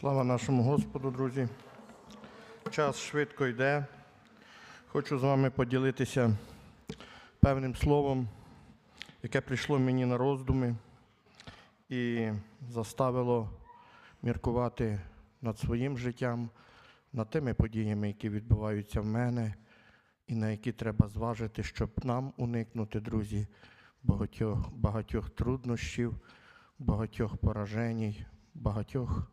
Слава нашому Господу, друзі. Час швидко йде. Хочу з вами поділитися певним словом, яке прийшло мені на роздуми і заставило міркувати над своїм життям, над тими подіями, які відбуваються в мене, і на які треба зважити, щоб нам уникнути, друзі, багатьох, багатьох труднощів, багатьох поражень, багатьох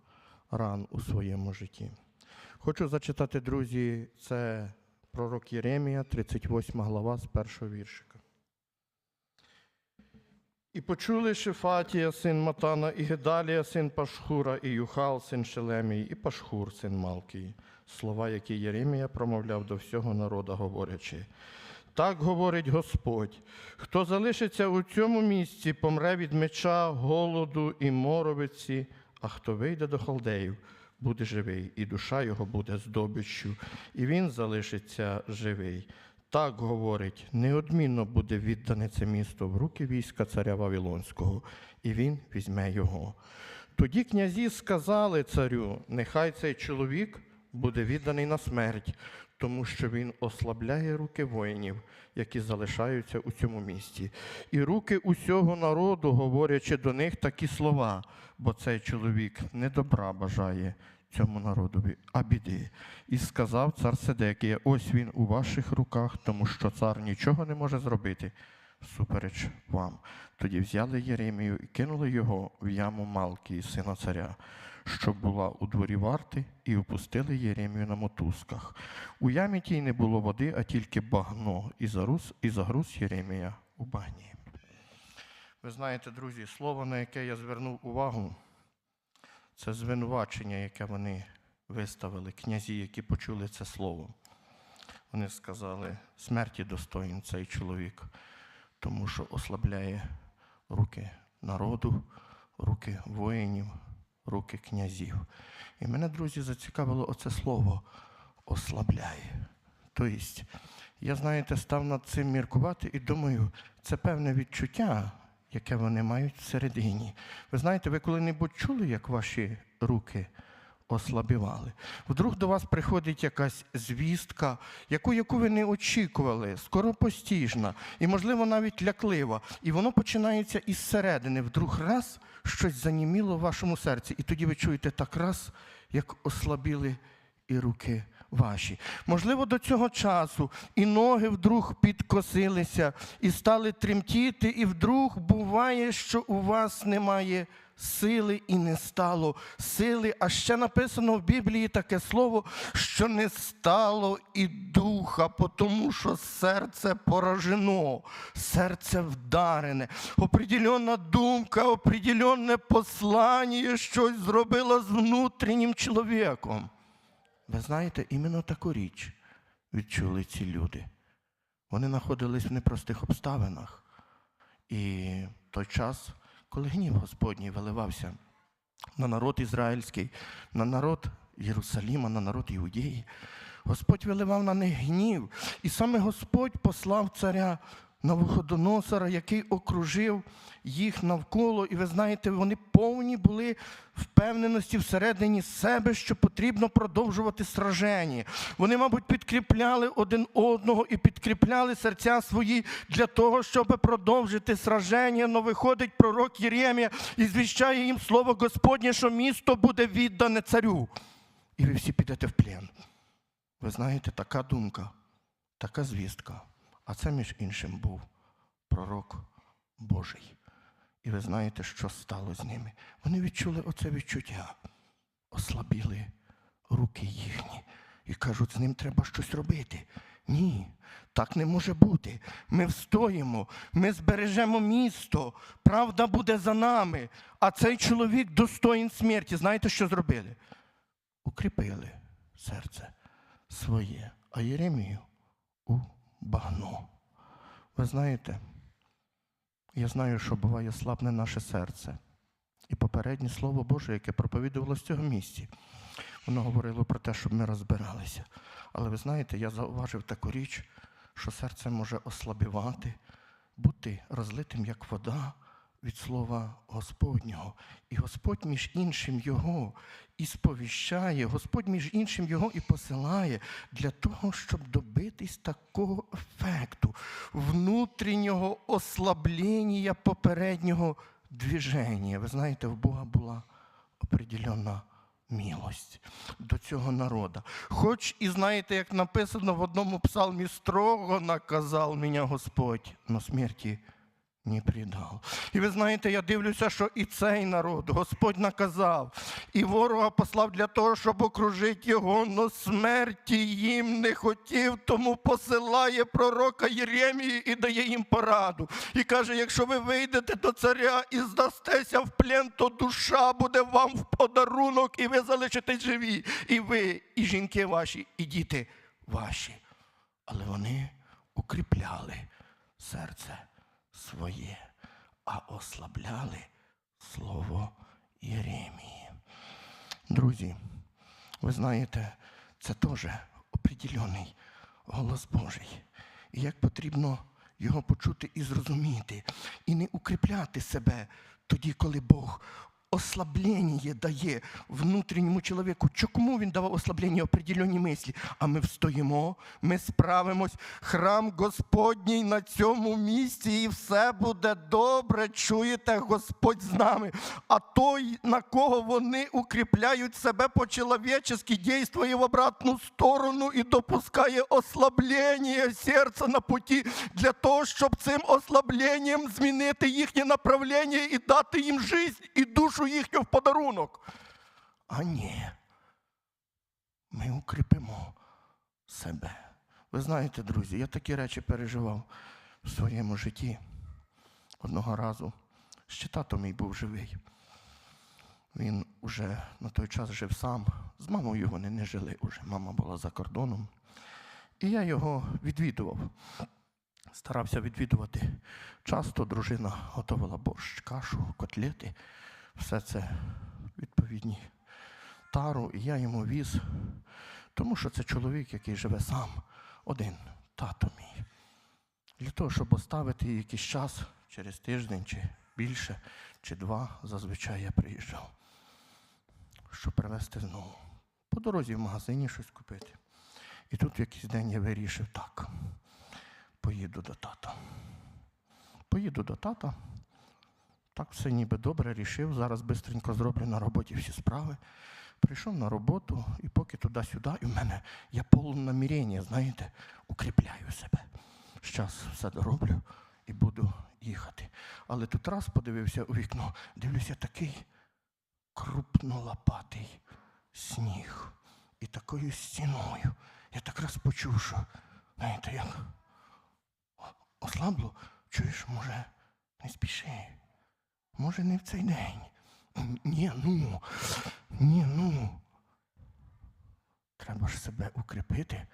ран у своєму житті. Хочу зачитати, друзі, це пророк Єремія, 38 глава з першого віршика. І почули Шефатія, син Матана, і Гедалія, син Пашхура, і Юхал, син Шелемій, і Пашхур, син Малкій, слова, які Єремія промовляв до всього народа, говорячи. Так говорить Господь, хто залишиться у цьому місці, помре від меча, голоду і моровиці, а хто вийде до халдеїв, буде живий, і душа його буде здобиччю, і він залишиться живий. Так говорить, неодмінно буде віддане це місто в руки війська царя Вавилонського, і він візьме його. Тоді князі сказали царю, нехай цей чоловік буде відданий на смерть, тому що він ослабляє руки воїнів, які залишаються у цьому місті, і руки усього народу, говорячи до них такі слова, бо цей чоловік не добра бажає цьому народові, а біди. І сказав цар Седекія, ось він у ваших руках, тому що цар нічого не може зробити всупереч вам. Тоді взяли Єремію і кинули його в яму Малкії, сина царя, що була у дворі варти, і опустили Єремію на мотузках. У ямі тій не було води, а тільки багно, і загруз, і загруз Єремія у багні. Ви знаєте, друзі, слово, на яке я звернув увагу, це звинувачення, яке вони виставили, князі, які почули це слово. Вони сказали, смерті достоїн цей чоловік, тому що ослабляє руки народу, руки воїнів, руки князів. І мене, друзі, зацікавило оце слово ослабляє. Тобто, я, знаєте, став над цим міркувати і думаю, це певне відчуття, яке вони мають всередині. Ви знаєте, ви коли-небудь чули, як ваші руки ослабівали? Вдруг до вас приходить якась звістка, яку, яку ви не очікували, скоропостіжна і, можливо, навіть ляклива. І воно починається із середини. Вдруг раз щось заніміло в вашому серці, і тоді ви чуєте так раз, як ослабіли і руки ваші. Можливо, до цього часу і ноги вдруг підкосилися, і стали тремтіти, і вдруг буває, що у вас немає сили і не стало сили. А ще написано в Біблії таке слово, що не стало і духа, тому що серце поражено, серце вдарене. Определенна думка, определенне послання щось зробило з внутрішнім чоловіком. Ви знаєте, іменно таку річ відчули ці люди. Вони знаходились в непростих обставинах. І той час, коли гнів Господній виливався на народ ізраїльський, на народ Єрусаліма, на народ Іудеї, Господь виливав на них гнів. І саме Господь послав царя Навуходоносора, який окружив їх навколо, і ви знаєте, вони повні були впевненості всередині себе, що потрібно продовжувати сраження. Вони, мабуть, підкріпляли один одного і підкріпляли серця свої для того, щоб продовжити сраження. Но виходить пророк Єремія і звіщає їм слово Господнє, що місто буде віддане царю. І ви всі підете в плен. Ви знаєте, така думка, така звістка. А це, між іншим, був пророк Божий. І ви знаєте, що стало з ними? Вони відчули оце відчуття, ослабіли руки їхні і кажуть, з ним треба щось робити. Ні, так не може бути. Ми встоїмо, ми збережемо місто, правда буде за нами. А цей чоловік достоїн смерті. Знаєте, що зробили? Укріпили серце своє, а Єремію у багно. Ви знаєте, я знаю, що буває слабне наше серце. І попереднє Слово Боже, яке проповідувало в цьому місці, воно говорило про те, щоб ми розбиралися. Але ви знаєте, я зауважив таку річ, що серце може ослабівати, бути розлитим, як вода від слова Господнього. І Господь між іншим його і сповіщає, Господь між іншим його і посилає для того, щоб добитись такого ефекту, внутрішнього ослаблення попереднього движення. Ви знаєте, в Бога була определенна милость до цього народу. Хоч і знаєте, як написано в одному псалмі, строго наказав мене Господь, но смерті не предав. І ви знаєте, я дивлюся, що і цей народ Господь наказав, і ворога послав для того, щоб окружити його, но смерті їм не хотів, тому посилає пророка Єремії і дає їм пораду. І каже: якщо ви вийдете до царя і здастеся в плен, то душа буде вам в подарунок, і ви залишитесь живі. І ви, і жінки ваші, і діти ваші. Але вони укріпляли серце своє, а ослабляли слово Єремії. Друзі, ви знаєте, це теж определений голос Божий. І як потрібно його почути і зрозуміти, і не укріпляти себе тоді, коли Бог ослаблення дає внутрішньому чоловіку. Чому він давав ослаблення определенні мислі? А ми встоїмо, ми справимось. Храм Господній на цьому місці, і все буде добре. Чуєте, Господь з нами. А той, на кого вони укріпляють себе по-чоловічески, дійствує в обратну сторону і допускає ослаблення серця на путі для того, щоб цим ослабленням змінити їхнє направлення і дати їм життя і душу їхню в подарунок. А ні, ми укріпимо себе. Ви знаєте, друзі, я такі речі переживав в своєму житті. Одного разу ще тато мій був живий. Він уже на той час жив сам. З мамою вони не жили уже. Мама була за кордоном. І я його відвідував. Старався відвідувати. Часто дружина готувала борщ, кашу, котлети. Все це відповідні тару, і я йому віз, тому що це чоловік, який живе сам, один, тато мій. Для того, щоб оставити якийсь час через тиждень чи більше, чи два, зазвичай я приїжджав, щоб привезти знову. По дорозі в магазині щось купити. І тут в якийсь день я вирішив так. Поїду до тата. Поїду до тата. Так все ніби добре рішив. Зараз бистренько зроблю на роботі всі справи. Прийшов на роботу, і поки туди-сюди, і в мене я повне намірення, знаєте, укріпляю себе. Щас все дороблю і буду їхати. Але тут раз подивився у вікно, дивлюся, такий крупнолопатий сніг. І такою стіною. Я так раз почув, що, знаєте, як ослабло, чуєш, може, не спіши. Може, не в цей день. Ні, ну, ні, ну. Треба ж себе укріпити.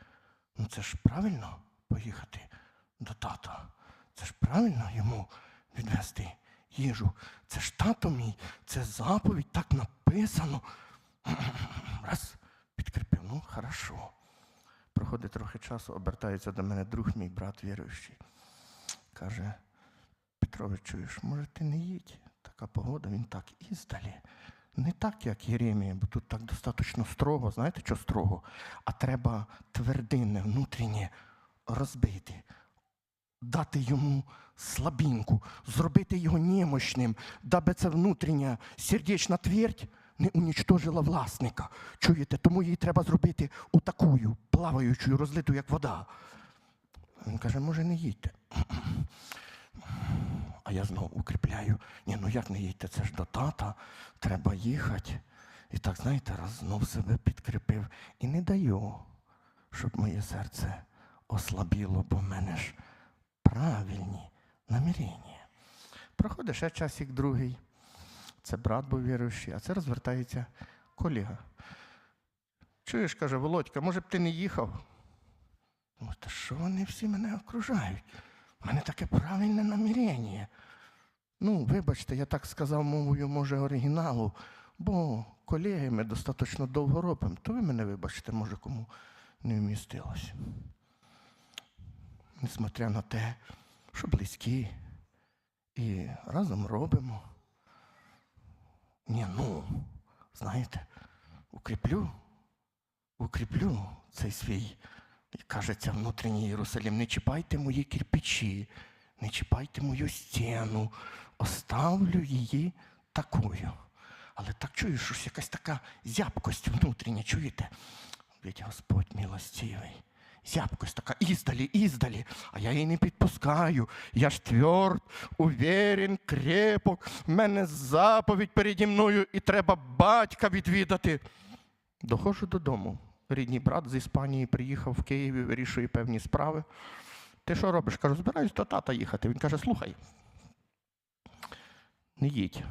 Ну це ж правильно поїхати до тата. Це ж правильно йому відвести їжу. Це ж тато мій, це заповідь, так написано. Раз, підкріпив, ну, хорошо. Проходить трохи часу, обертається до мене друг мій брат віруючий. Каже, Петрович, чуєш, може ти не їдь? Така погода, він так іздалі. Не так, як Єремія, бо тут так достатньо строго, знаєте, що строго? А треба твердинне, внутрішнє розбити, дати йому слабінку, зробити його немощним, даби ця внутрішня сердечна твердь не унічтожила власника. Чуєте, тому її треба зробити отакою, плаваючою, розлитою, як вода. Він каже, може, не їдьте. А я знову укріпляю. Ні, ну як не їдьте, це ж до тата, треба їхати. І так, знаєте, раз знов себе підкріпив і не даю, щоб моє серце ослабіло, бо в мене ж правильні намірення. Проходить ще часик другий. Це брат був віруючий, а це розвертається колега. Чуєш, каже, Володька, може б ти не їхав? Ну, та що вони всі мене окружають? У мене таке правильне намірення. Ну, вибачте, я так сказав мовою, може, оригіналу, бо колеги ми достатньо довго робимо, то ви мене вибачте, може, кому не вмістилось. Несмотря на те, що близькі і разом робимо. Ні, ну, знаєте, укріплю, укріплю цей свій, як кажеться, внутрішній Єрусалим. Не чіпайте мої кирпичі, не чіпайте мою стіну, оставлю її такою. Але так чую, що ж якась така зябкость внутрішня, чуєте? Ведь Господь милостивий. Зябкость така іздалі, іздалі, а я її не підпускаю. Я ж тверд, уверен, крепок. В мене заповідь переді мною і треба батька відвідати. Доходжу додому. Рідний брат з Іспанії приїхав в Києві, вирішує певні справи. Ти що робиш? Кажу, збираюсь до тата їхати. Він каже: слухай, не їдь.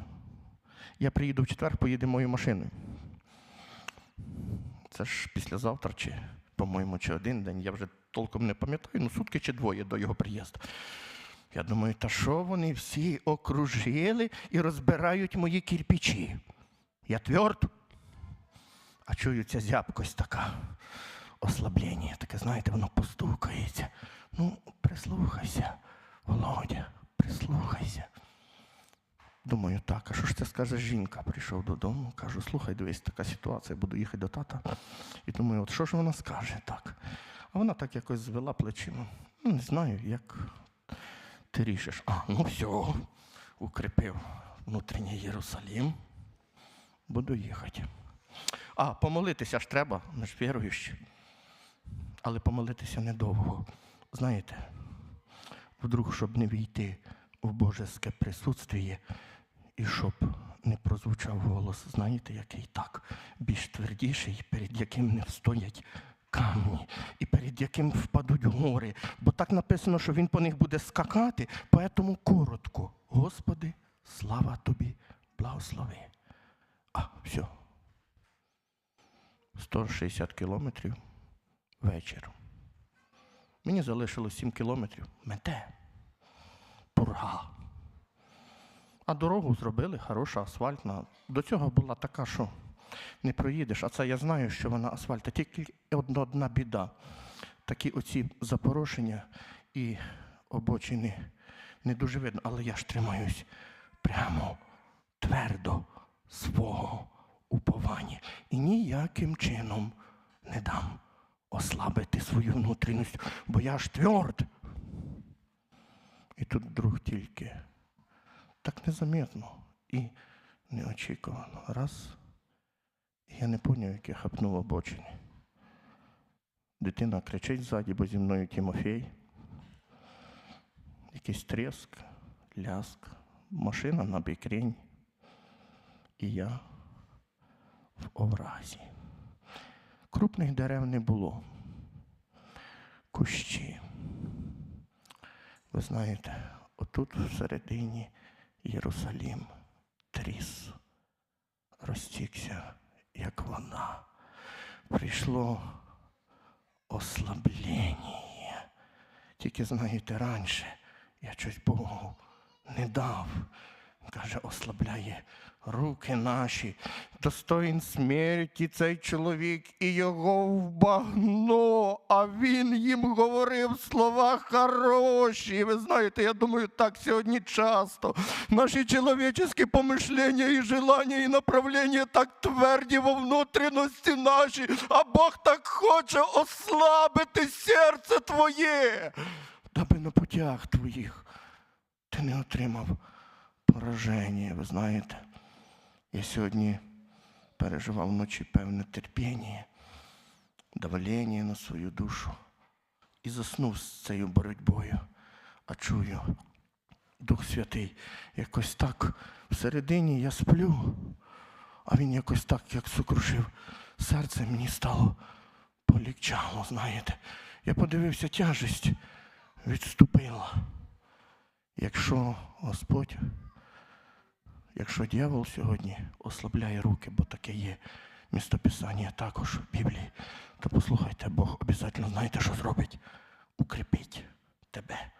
Я приїду в четвер, поїдемо мою машиною. Це ж післязавтра, чи, по-моєму, чи один день, я вже толком не пам'ятаю, ну сутки чи двоє до його приїзду. Я думаю, та що вони всі окружили і розбирають мої кирпичі? Я тверд, а чую ця зябкость така, ослаблення, таке, знаєте, воно постукається. Ну, прислухайся, Володя, прислухайся. Думаю, так, а що ж це скаже жінка? Прийшов додому, кажу, слухай, дивись, така ситуація, буду їхати до тата. І думаю, от що ж вона скаже так? А вона так якось звела плечима. Ну, не знаю, як ти рішиш. А, ну все, укріпив внутрішній Єрусалім. Буду їхати. А, помолитися ж треба, ми ж віруючі. Але помолитися недовго. Знаєте, вдруг, щоб не війти в божеське присутствіє, і щоб не прозвучав голос, знаєте, який так, більш твердіший, перед яким не встоять камні, і перед яким впадуть гори. Бо так написано, що він по них буде скакати, поэтому коротко. Господи, слава тобі, благослови. А, все. 160 кілометрів вечір. Мені залишилось 7 кілометрів. Мете. Пурга. А дорогу зробили, хороша, асфальтна. До цього була така, що не проїдеш. А це я знаю, що вона асфальтна. Тільки одна, одна біда. Такі оці запорошення і обочини не дуже видно, але я ж тримаюсь прямо, твердо свого уповання. І ніяким чином не дам ослабити свою внутрішність, бо я ж тверд. І тут вдруг тільки так незаметно і неочікувано. Раз. Я не поняв, як я хапнув обочини. Дитина кричить ззаді, бо зі мною Тимофій. Якийсь тріск, ляск, машина на бікрень. І я в овразі. Крупних дерев не було. Кущі. Ви знаєте, отут всередині Єрусалім тріс, розтікся, як вона. Прийшло ослаблення. Тільки знаєте, раніше я щось Богу не дав. Каже, ослабляє руки наші. Достоїн смерті цей чоловік і його в багно, а він їм говорив слова хороші. Ви знаєте, я думаю, так сьогодні часто. Наші чоловічі помишлення і желання, і направлення так тверді во внутрішності наші, а Бог так хоче ослабити серце твоє, даби на путях твоїх ти не отримав пораження, ви знаєте. Я сьогодні переживав вночі певне терпіння, давлення на свою душу і заснув з цією боротьбою. А чую, Дух Святий, якось так всередині я сплю, а він якось так, як сокрушив серце, мені стало полегчало, знаєте. Я подивився, тяжесть відступила. Якщо Господь Якщо дьявол сьогодні ослабляє руки, бо таке є містописання також в Біблії, то послухайте, Бог обов'язково знаєте, що зробить? Укріпіть тебе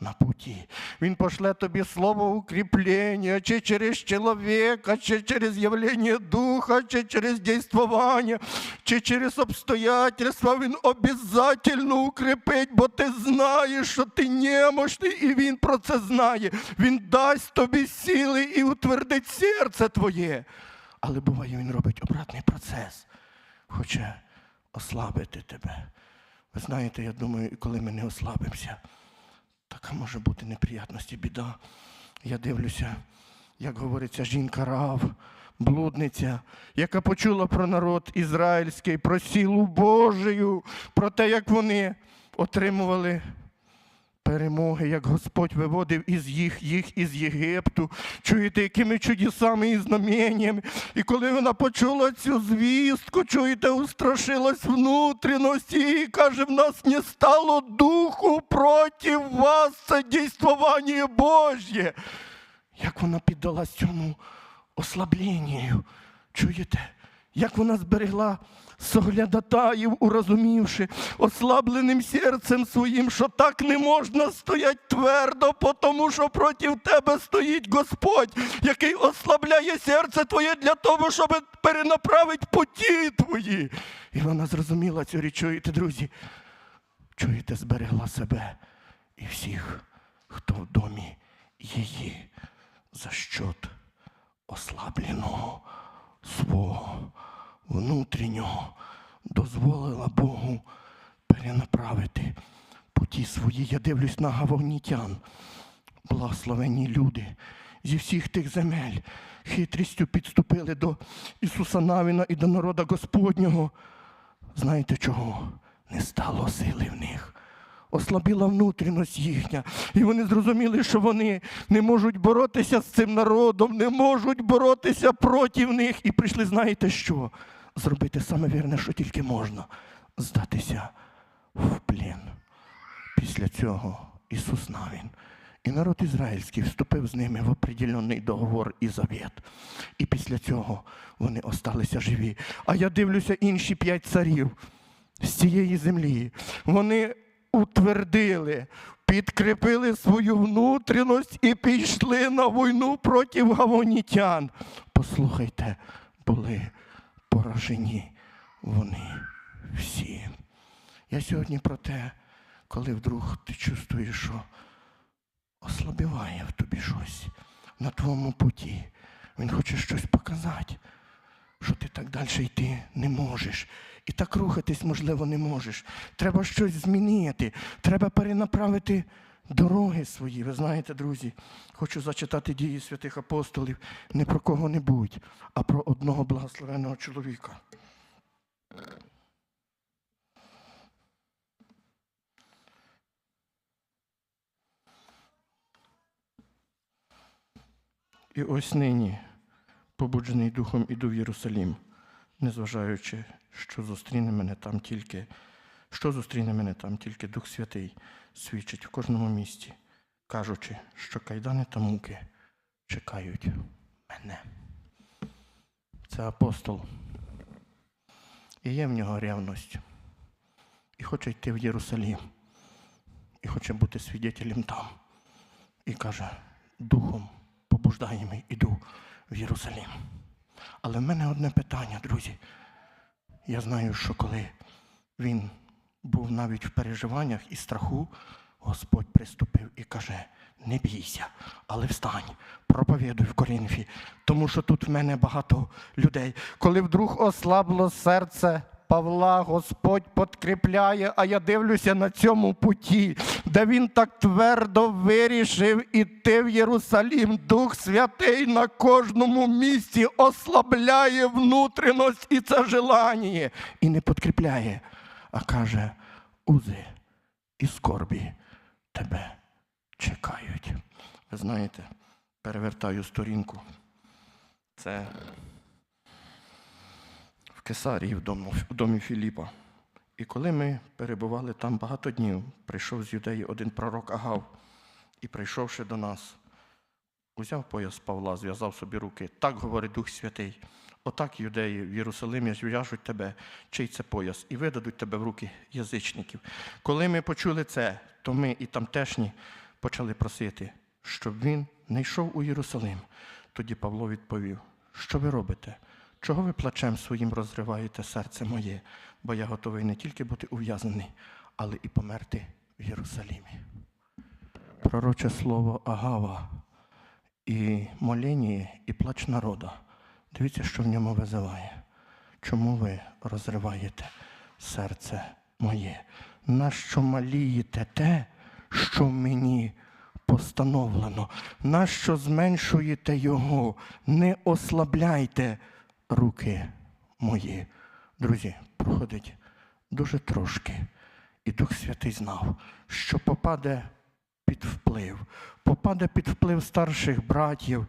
на путі. Він пошле тобі слово укріплення, чи через чоловіка, чи через явлення духа, чи через дійствування, чи через обстоятельства. Він обов'язково укріпить, бо ти знаєш, що ти немощний, і він про це знає. Він дасть тобі сили і утвердить серце твоє. Але буває, він робить обратний процес. Хоче ослабити тебе. Ви знаєте, я думаю, коли ми не ослабимося, така може бути неприятності, біда. Я дивлюся, як говориться, жінка Рав, блудниця, яка почула про народ ізраїльський, про сілу Божию, про те, як вони отримували перемоги, як Господь виводив із їх, їх із Єгипту. Чуєте, якими чудесами і знаменнями. І коли вона почула цю звістку, чуєте, устрашилась внутрішності і каже, в нас не стало духу проти вас, це дійствування Божє. Як вона піддалась цьому ослабленню. Чуєте? Як вона зберегла соглядатаїв, урозумівши, ослабленим серцем своїм, що так не можна стоять твердо, тому що проти тебе стоїть Господь, який ослабляє серце твоє для того, щоб перенаправити путі твої. І вона зрозуміла цю річ, чуєте, друзі? Чуєте, зберегла себе і всіх, хто в домі її за щот ослабленого свого внутрішнього дозволила Богу перенаправити путі свої. Я дивлюсь на гавогнітян, благословенні люди зі всіх тих земель хитрістю підступили до Ісуса Навіна і до народа Господнього. Знаєте чого? Не стало сили в них. Ослабіла внутрішність їхня, і вони зрозуміли, що вони не можуть боротися з цим народом, не можуть боротися проти них. І прийшли, знаєте що? Зробити саме вірне, що тільки можна здатися в плен. Після цього Ісус Навін і народ ізраїльський вступив з ними в определенний договор і завет. І після цього вони осталися живі. А я дивлюся інші п'ять царів з цієї землі. Вони утвердили, підкріпили свою внутрішність і пішли на війну проти гавонітян. Послухайте, були поражені вони всі. Я сьогодні про те, коли вдруг ти чувствуєш, що ослабіває в тобі щось на твоєму путі. Він хоче щось показати, що ти так далі йти не можеш. І так рухатись, можливо, не можеш. Треба щось змінити, треба перенаправити дороги свої. Ви знаєте, друзі, хочу зачитати дії святих апостолів не про кого-небудь, а про одного благословеного чоловіка. І ось нині, побуджений духом, іду в Єрусалім, незважаючи, що зустріне мене там тільки, що зустріне мене там тільки Дух Святий свідчить в кожному місті, кажучи, що кайдани та муки чекають мене. Це апостол. І є в нього ревність. І хоче йти в Єрусалім. І хоче бути свідетелем там. І каже, духом побуждаємий, іду в Єрусалім. Але в мене одне питання, друзі. Я знаю, що коли він був навіть в переживаннях і страху, Господь приступив і каже: не бійся, але встань, проповідуй в Корінфі, тому що тут в мене багато людей. Коли вдруг ослабло серце Павла, Господь подкріпляє, а я дивлюся на цьому путі, де він так твердо вирішив іти в Єрусалім. Дух Святий на кожному місці ослабляє внутрішність і це желання. І не подкріпляє, а каже, узи і скорбі тебе чекають. Ви знаєте, перевертаю сторінку. Це в Кесарії, в домі, в домі Філіпа. І коли ми перебували там багато днів, прийшов з юдеї один пророк Агав, і прийшовши до нас, узяв пояс Павла, зв'язав собі руки. Так говорить Дух Святий. Отак юдеї в Єрусалимі зв'яжуть тебе, чий це пояс, і видадуть тебе в руки язичників. Коли ми почули це, то ми і тамтешні почали просити, щоб він не йшов у Єрусалим. Тоді Павло відповів: Що ви робите? Чого ви плачем своїм розриваєте серце моє? Бо я готовий не тільки бути ув'язнений, але і померти в Єрусалимі. Пророче слово Агава і моління, і плач народа. Дивіться, що в ньому визиває. Чому ви розриваєте серце моє? Нащо малієте те, що мені постановлено? Нащо зменшуєте його? Не ослабляйте руки мої. Друзі, проходить дуже трошки. І Дух Святий знав, що попаде під вплив, попаде під вплив старших братів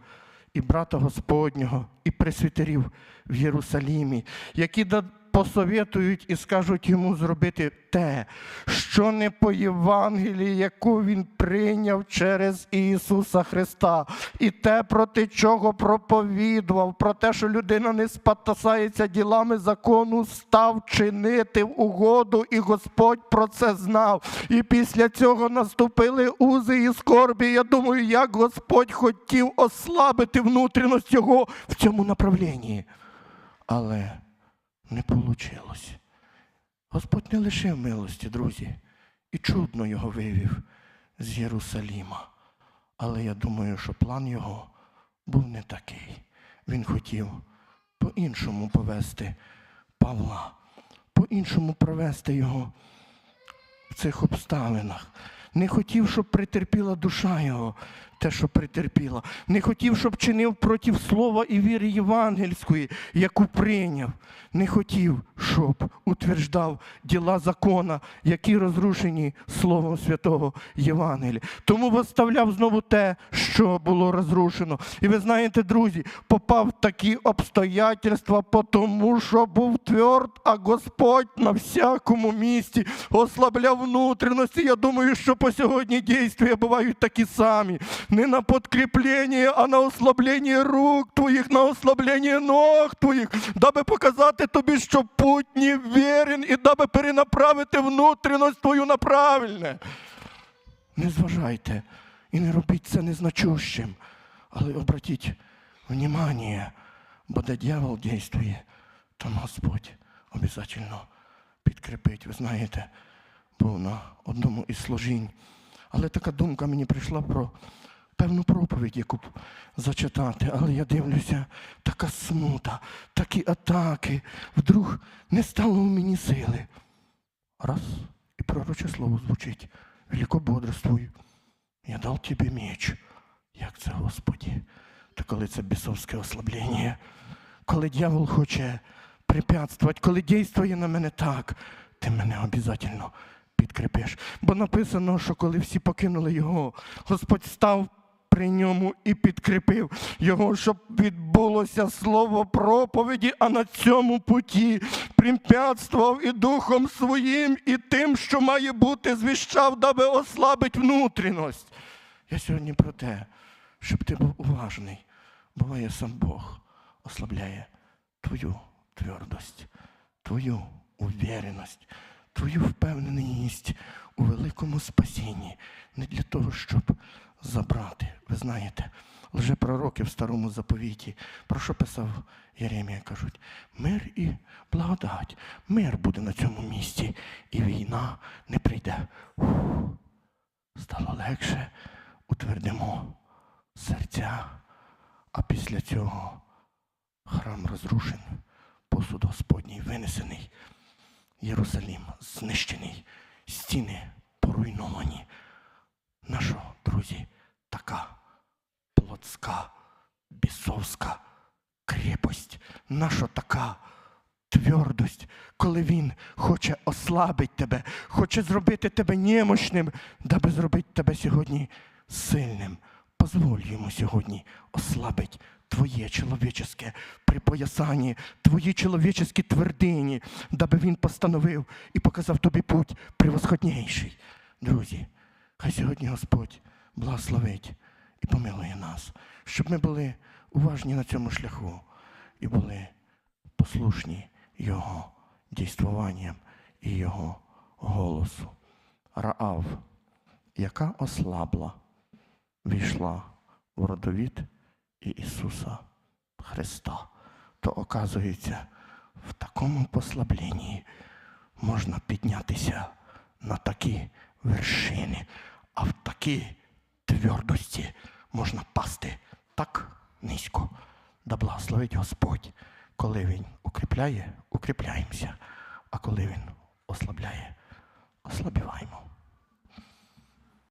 і брата Господнього, і пресвітерів в Єрусалімі, які посовітують і скажуть йому зробити те, що не по Євангелії, яку він прийняв через Ісуса Христа, і те, проти чого проповідував, про те, що людина не спатасається ділами закону, став чинити в угоду, і Господь про це знав. І після цього наступили узи і скорбі. Я думаю, як Господь хотів ослабити внутрішність його в цьому направлінні. Але не вийшло. Господь не лишив милості, друзі, і чудно його вивів з Єрусаліма. Але я думаю, що план його був не такий. Він хотів по-іншому повести Павла, по-іншому провести його в цих обставинах. Не хотів, щоб претерпіла душа його, те, що претерпіла. Не хотів, щоб чинив проти слова і віри євангельської, яку прийняв. Не хотів, щоб утверждав діла закона, які розрушені Словом Святого Євангелія. Тому виставляв знову те, що було розрушено. І ви знаєте, друзі, попав в такі обстоятельства, тому що був тверд, а Господь на всякому місці ослабляв внутрішності. Я думаю, що по сьогодні дійства бувають такі самі. Не на подкріплення, а на ослаблення рук твоїх, на ослаблення ног твоїх, даби показати тобі, що путь не вірен, і даби перенаправити внутрішність твою на правильне. Не зважайте і не робіть це незначущим, але обратіть внимание, бо де дьявол дійствує, там Господь обов'язково підкріпить. Ви знаєте, був на одному із служінь. Але така думка мені прийшла про певну проповідь, яку б зачитати. Але я дивлюся, така смута, такі атаки. Вдруг не стало у мені сили. Раз, і пророче слово звучить. Велико бодрствуй. Я дав тобі меч. Як це, Господі? Та коли це бісовське ослаблення, коли дьявол хоче препятствувати, коли дійствує на мене так, ти мене обов'язково підкріпиш. Бо написано, що коли всі покинули його, Господь став при ньому і підкріпив його, щоб відбулося слово проповіді, а на цьому путі препятствував і духом своїм, і тим, що має бути, звіщав, даби ослабить внутрішність. Я сьогодні про те, щоб ти був уважний. Буває сам Бог ослабляє твою твердость, твою увереність, твою впевненість у великому спасінні. Не для того, щоб забрати. Ви знаєте, лжепророки в старому заповіті, про що писав Єремія, кажуть, мир і благодать, мир буде на цьому місці, і війна не прийде. Ух, стало легше, утвердимо серця, а після цього храм розрушений, посуд Господній винесений, Єрусалім знищений, стіни поруйновані. Наша, друзі, така плотська, бісовська крепость, наша така твердость, коли він хоче ослабити тебе, хоче зробити тебе немощним, даби зробити тебе сьогодні сильним. Позволь йому сьогодні ослабити твоє чоловічеske припоясання, твої чоловічеські твердині, даби він постановив і показав тобі путь превосходніший. Друзі, хай сьогодні Господь благословить і помилує нас, щоб ми були уважні на цьому шляху і були послушні Його дійствуванням і Його голосу. Раав, яка ослабла війшла в родовід Ісуса Христа, то оказується, в такому послабленні можна піднятися на такі вершини, а в такій твердості можна пасти так низько. Да благословить Господь, коли Він укріпляє, укріпляємося, а коли Він ослабляє, ослабіваємо.